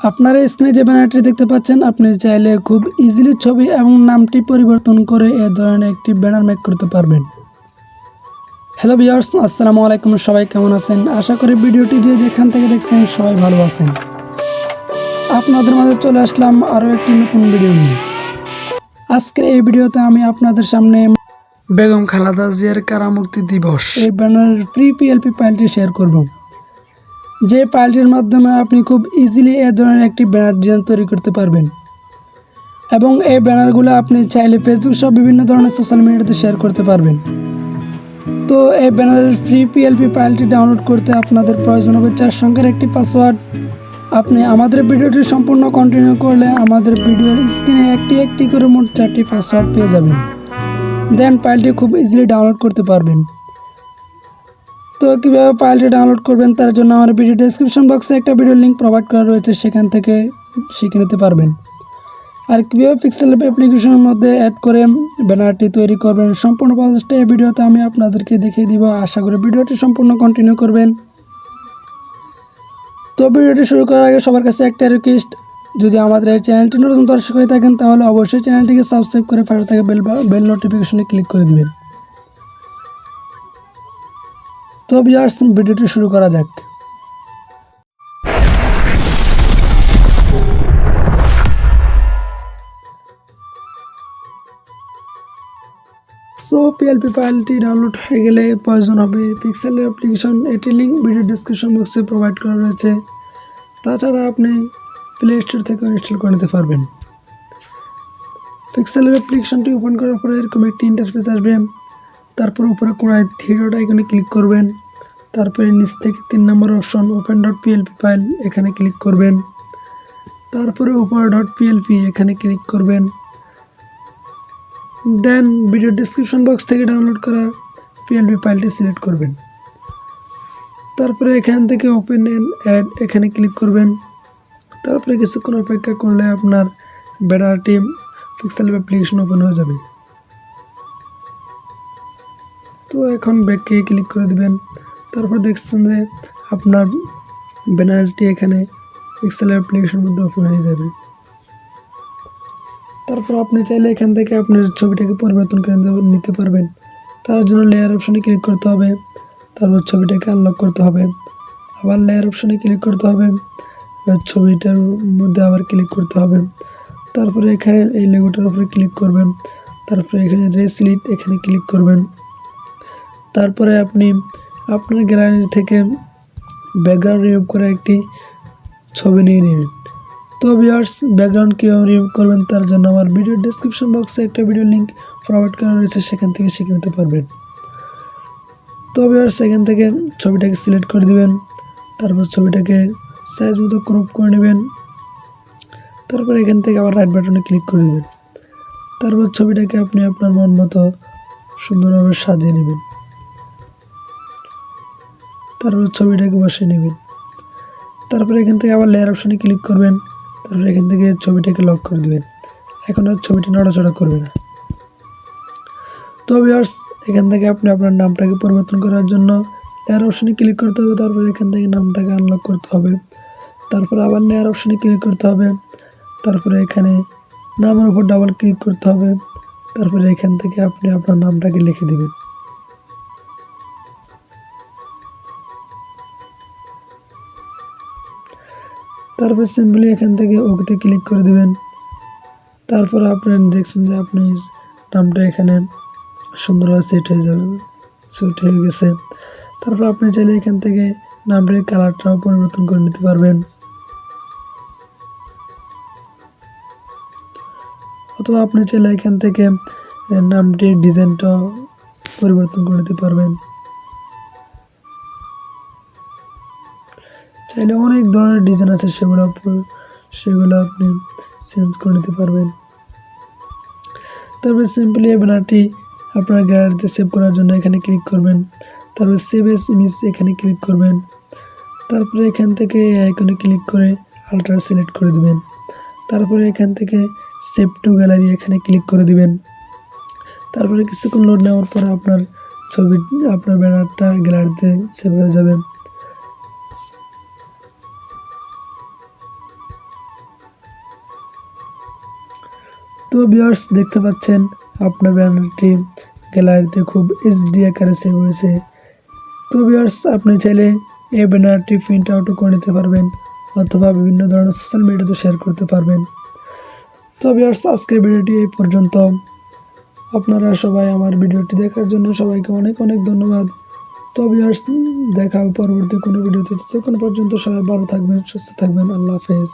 আপনারা স্ক্রিনে যে ব্যানারটি দেখতে পাচ্ছেন, আপনি চাইলে খুব ইজিলি ছবি এবং নামটি পরিবর্তন করে এ ধরনের একটি ব্যানার মেক করতে পারবেন। হ্যালো বিয়ার্স আসসালামু আলাইকুম, সবাই কেমন আছেন? আশা করি ভিডিওটি যে যেখান থেকে দেখছেন, সবাই ভালো আছেন। আপনাদের মাঝে চলে আসলাম আরও একটি নতুন ভিডিও নিয়ে। আজকের এই ভিডিওতে আমি আপনাদের সামনে বেগম খালাদা জিয়ার কারামুক্তি দিবস। এই ব্যানারের ফ্রি পিএলপি ফাইলটি শেয়ার করব। যে ফাইলটির মাধ্যমে আপনি খুব ইজিলি এ ধরনের একটি ব্যানার ডিজাইন তৈরি করতে পারবেন। এবং এই ব্যানারগুলো আপনি চাইলে ফেসবুক সহ বিভিন্ন ধরনের সোশ্যাল মিডিয়াতে শেয়ার করতে পারবেন। তো এই ব্যানারের ফ্রি পিএলপি ফাইলটি ডাউনলোড করতে আপনাদের প্রয়োজন হবে চার সংখ্যার একটি পাসওয়ার্ড আপনি আমাদের ভিডিওটি সম্পূর্ণ কন্টিনিউ করলে আমাদের ভিডিওর স্ক্রিনে একটি একটি করে মোট চারটি পাসওয়ার্ড পেয়ে যাবেন। দেন ফাইলটি খুব ইজিলি ডাউনলোড করতে পারবেন। তো কীভাবে ফাইলটি ডাউনলোড করবেন তার জন্য আমার ভিডিও ডেসক্রিপশন বক্সে একটা ভিডিও লিঙ্ক প্রোভাইড করা রয়েছে, সেখান থেকে শিখে নিতে পারবেন। আর কীভাবে পিক্সেল অ্যাপ্লিকেশনের মধ্যে অ্যাড করে ব্যানারটি তৈরি করবেন, সম্পূর্ণ প্রসেসটা এই ভিডিওতে আমি আপনাদেরকে দেখিয়ে দিব। আশা করি ভিডিওটি সম্পূর্ণ কন্টিনিউ করবেন। তো ভিডিওটি শুরু করার আগে সবার কাছে একটা রিকোয়েস্ট যদি আমাদের এই চ্যানেলটি নতুন দর্শক হয়ে থাকেন, তাহলে অবশ্যই চ্যানেলটিকে সাবস্ক্রাইব করে পাশে থাকা বেল বেল নোটিফিকেশনে ক্লিক করে দিবেন। তো বিয়ার্স ভিডিওটি শুরু করা যাক। সো পিএলপি ফাইলটি ডাউনলোড হয়ে গেলে প্রয়োজন হবে পিক্সেল অ্যাপ্লিকেশন এটি লিঙ্ক ভিডিও ডিসক্রিপশন বক্সে প্রোভাইড করা রয়েছে। তাছাড়া আপনি প্লে স্টোর থেকে ইনস্টল করে নিতে পারবেন। পিক্সেলের অ্যাপ্লিকেশনটি ওপেন করার পরে এরকম একটি ইন্টারফেস আসবে। তারপর উপরে কোনায় থ্রি ডট আইকনে ক্লিক করবেন। তারপরে নিচ থেকে তিন নম্বর option open dot PLP file এখানে ক্লিক করবেন। তারপরে উপরে ডট পিএলপি এখানে ক্লিক করবেন। দেন ভিডিও ডিসক্রিপশন বক্স থেকে ডাউনলোড করা পিএলপি ফাইলটি সিলেক্ট করবেন। তারপরে এখান থেকে ওপেন এন অ্যাড এখানে ক্লিক করবেন। তারপরে কিছুক্ষণ অপেক্ষা করলে আপনার ব্যানারটি পিক্সেল অ্যাপ্লিকেশন ওপেন হয়ে যাবে। তো এখন ব্যাককে ক্লিক করে দিবেন। তারপর দেখছেন যে আপনার ব্যানারটি এখানে পিক্সেল অ্যাপ্লিকেশন মধ্যে ওপেন হয়ে যাবে। তারপর আপনি চাইলে এখান থেকে আপনার ছবিটাকে পরিবর্তন করে নিতে পারবেন। তার জন্য লেয়ার অপশনে ক্লিক করতে হবে। তারপর ছবিটাকে আনলক করতে হবে। আবার লেয়ার অপশনে ক্লিক করতে হবে। ছবিটার মধ্যে আবার ক্লিক করতে হবে। তারপরে এখানে এই লেগোটার উপরে ক্লিক করবেন। তারপরে এখানে রেসলিট এখানে ক্লিক করবেন। তারপরে আপনি আপনার গ্যালারি থেকে ব্যাকগ্রাউন্ড রিমুভ করে একটি ছবি নিয়ে নেবেন। তো ভিউয়ার্স ব্যাকগ্রাউন্ড কীভাবে রিমুভ করবেন তার জন্য আমার ভিডিও ডেসক্রিপশন বক্সে একটা ভিডিও লিঙ্ক প্রোভাইড করা রয়েছে, সেখান থেকে শিখে নিতে পারবেন। তো ভিউয়ার্স এখান থেকে ছবিটাকে সিলেক্ট করে দিবেন, তারপর ছবিটাকে সাইজ মতো ক্রপ করে নেবেন, তারপর এখান থেকে আবার রাইট বাটনে ক্লিক করে দেবেন। তারপর ছবিটাকে আপনি আপনার মন মতো সুন্দরভাবে সাজিয়ে নেবেন। তারপর ছবিটাকে বসিয়ে নেবেন। তারপরে এখান থেকে আবার লেয়ার অপশনে ক্লিক করবেন। তারপর এখান থেকে ছবিটাকে লক করে দেবেন। এখন আর ছবিটি নড়াচড়া করবে না। তো ভিউয়ার্স এখান থেকে আপনি আপনার নামটাকে পরিবর্তন করার জন্য লেয়ার অপশনে ক্লিক করতে হবে। তারপর এখান থেকে নামটাকে আনলক করতে হবে। তারপর আবার লেয়ার অপশনে ক্লিক করতে হবে। তারপরে এখানে নামের উপর ডাবল ক্লিক করতে হবে। তারপরে এখান থেকে আপনি আপনার নামটাকে লিখে দেবেন। তারপর সিম্পলি এখান থেকে ওকেতে ক্লিক করে দেবেন। তারপর আপনি দেখছেন যে আপনি নামটা এখানে সুন্দরভাবে সেট হয়ে যাবে সেট হয়ে গেছে। তারপর আপনি চাইলে এখান থেকে নামটির কালারটাও পরিবর্তন করে নিতে পারবেন। অথবা আপনি চাইলে এখান থেকে নামটির ডিজাইনটাও পরিবর্তন করে নিতে পারবেন। চাইলে অনেক ধরনের ডিজাইন আছে সেগুলো সেগুলো আপনি চেঞ্জ করে নিতে পারবেন। তারপরে সিম্পলি এই ব্যানারটি আপনার গ্যালারিতে সেভ করার জন্য এখানে ক্লিক করবেন। তারপরে সেভ এস ইমেজ এখানে ক্লিক করবেন। তারপরে এখান থেকে আইকনে ক্লিক করে আলট্রা সিলেক্ট করে দিবেন। তারপরে এখান থেকে সেভ টু গ্যালারি এখানে ক্লিক করে দিবেন। তারপরে কিছুক্ষণ লোড নেওয়ার পরে আপনার ছবি, আপনার ব্যানারটা গ্যালারিতে সেভ হয়ে যাবে। তো বিয়ার্স দেখতে পাচ্ছেন, আপনার ব্যানারটি গ্যালারিতে খুব এইচডি আকারে সেভ হয়েছে। তো বিয়ার্স আপনি চাইলে এই ব্যানারটি প্রিন্ট আউটও করে নিতে পারবেন, অথবা বিভিন্ন ধরনের সোশ্যাল মিডিয়াতে শেয়ার করতে পারবেন। তো বিয়ার্স আজকের ভিডিওটি এই পর্যন্ত। আপনারা সবাই আমার ভিডিওটি দেখার জন্য সবাইকে অনেক অনেক ধন্যবাদ। তো বিয়ার্স দেখা পরবর্তী কোনো ভিডিওতে, ততক্ষণ পর্যন্ত সবাই ভালো থাকবেন, সুস্থ থাকবেন, আল্লাহ হাফেজ।